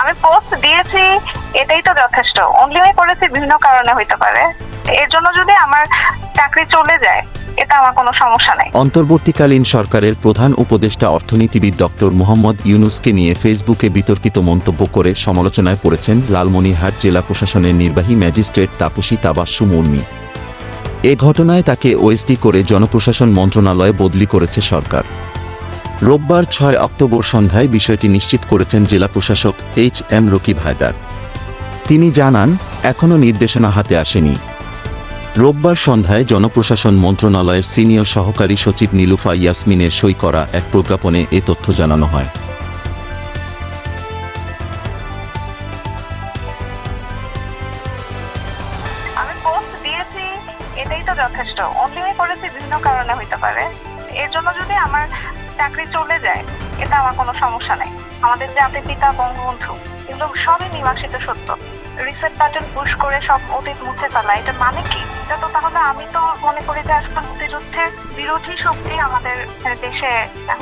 আমি পোস্ট দিয়েছি, এটাই তো যথেষ্ট। অনলি আমি করেছি বিভিন্ন কারণে হইতে পারে। এর জন্য যদি আমার চাকরি চলে যায়, এটা আমার কোনো সমস্যা নাই। অন্তর্বর্তীকালীন সরকারের প্রধান উপদেষ্টা অর্থনীতিবিদ ডক্টর মোহাম্মদ ইউনুসকে নিয়ে ফেসবুকে বিতর্কিত মন্তব্য করে সমালোচনায় পড়েছেন লালমনিরহাট জেলা প্রশাসনের নির্বাহী ম্যাজিস্ট্রেট তাপসী তাবাস্সু মুর্মি। এ ঘটনায় তাকে ওএসডি করে জনপ্রশাসন মন্ত্রণালয়ে বদলি করেছে সরকার। রোববার ছয় অক্টোবর সন্ধ্যায় বিষয়টি নিশ্চিত করেছেন জেলা প্রশাসক এইচ এম রকিব হায়দার। তিনি জানান, এখনও নির্দেশনা হাতে আসেনি। রোববার সন্ধ্যায় জনপ্রশাসন মন্ত্রণালয়ের সিনিয়র সহকারী সচিব নীলুফা ইয়াসমিনের সই করা এক প্রজ্ঞাপনে এ তথ্য জানানো হয়। এটাই তো যথেষ্ট। বিভিন্ন কারণে হইতে পারে। এর জন্য যদি আমার চাকরি চলে যায় এটা আমার কোনো সমস্যা নাই। আমাদের জাতির পিতা, বঙ্গবন্ধু এগুলো সবই মীমাংসিত সত্য। রিসেট বাটন পুশ করে সব অতীত মুছে ফেলা, এটা মানে কি? এটা তো তাহলে আমি তো মনে করি যে আজকাল মুক্তিযুদ্ধের বিরোধী শক্তি আমাদের দেশে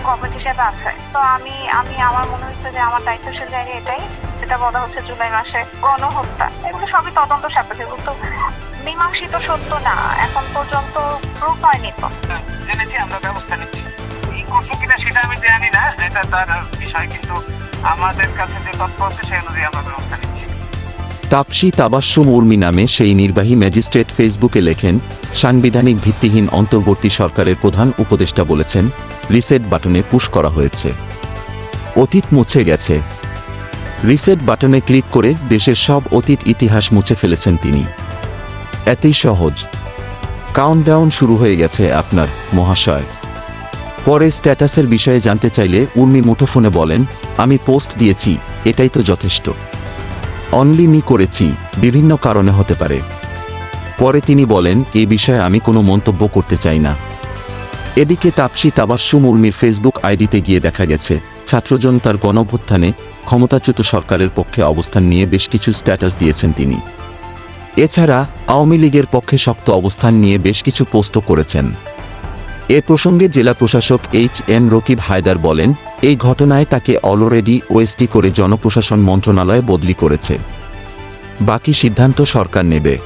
গভর্নমেন্ট হিসেবে আছে। তো আমি আমি, আমার মনে হচ্ছে যে আমার দায়িত্বশীল জায়গা এটাই। যেটা বলা হচ্ছে জুলাই মাসে গণহত্যা। এগুলো সবই তদন্ত সাপেক্ষ। এগুলো তো মীমাংসিত সত্য না এখন পর্যন্ত প্রুফ হয়নি তো। জেনেছি আমরা ব্যবস্থা নিচ্ছি। কি করছ কিনা সেটা আমি জানি না এটা তার বিষয় কিন্তু আমাদের কাছে যে তথ্য আছে সেই অনুযায়ী আমরা ব্যবস্থা নিচ্ছি। তাপসী তাবাস্সু মুর্মি নামে সেই নির্বাহী ম্যাজিস্ট্রেট ফেসবুকে লেখেন সাংবিধানিক ভিত্তিহীন অন্তর্বর্তী সরকারের প্রধান উপদেষ্টা বলেছেন রিসেট বাটনে পুশ করা হয়েছে। অতীত মুছে গেছে। রিসেট বাটনে ক্লিক করে দেশের সব অতীত ইতিহাস মুছে ফেলেছেন তিনি। এতই সহজ। কাউন্টডাউন শুরু হয়ে গেছে আপনার, মহাশয়। পরে স্ট্যাটাসের বিষয়ে জানতে চাইলে উর্মি মুঠোফোনে বলেন, আমি পোস্ট দিয়েছি, এটাই তো যথেষ্ট। অনলি মি করেছি, বিভিন্ন কারণে হতে পারে। পরে তিনি বলেন, এ বিষয়ে আমি কোনো মন্তব্য করতে চাই না। এদিকে তাপসী তাবাস্সু মুর্মির ফেসবুক আইডিতে গিয়ে দেখা গেছে, ছাত্রজন ছাত্রজনতার গণভ্যুত্থানে ক্ষমতাচ্যুত সরকারের পক্ষে অবস্থান নিয়ে বেশ কিছু স্ট্যাটাস দিয়েছেন তিনি। এছাড়া আওয়ামী লীগের পক্ষে শক্ত অবস্থান নিয়ে বেশ কিছু পোস্ট করেছেন। এ প্রসঙ্গে জেলা প্রশাসক এইচ এন রকিব হায়দার বলেন, এই ঘটনায় তাকে অলরেডি ওএসটি করে জনপ্রশাসন মন্ত্রণালয়ে বদলি করেছে। বাকি সিদ্ধান্ত সরকার নেবে।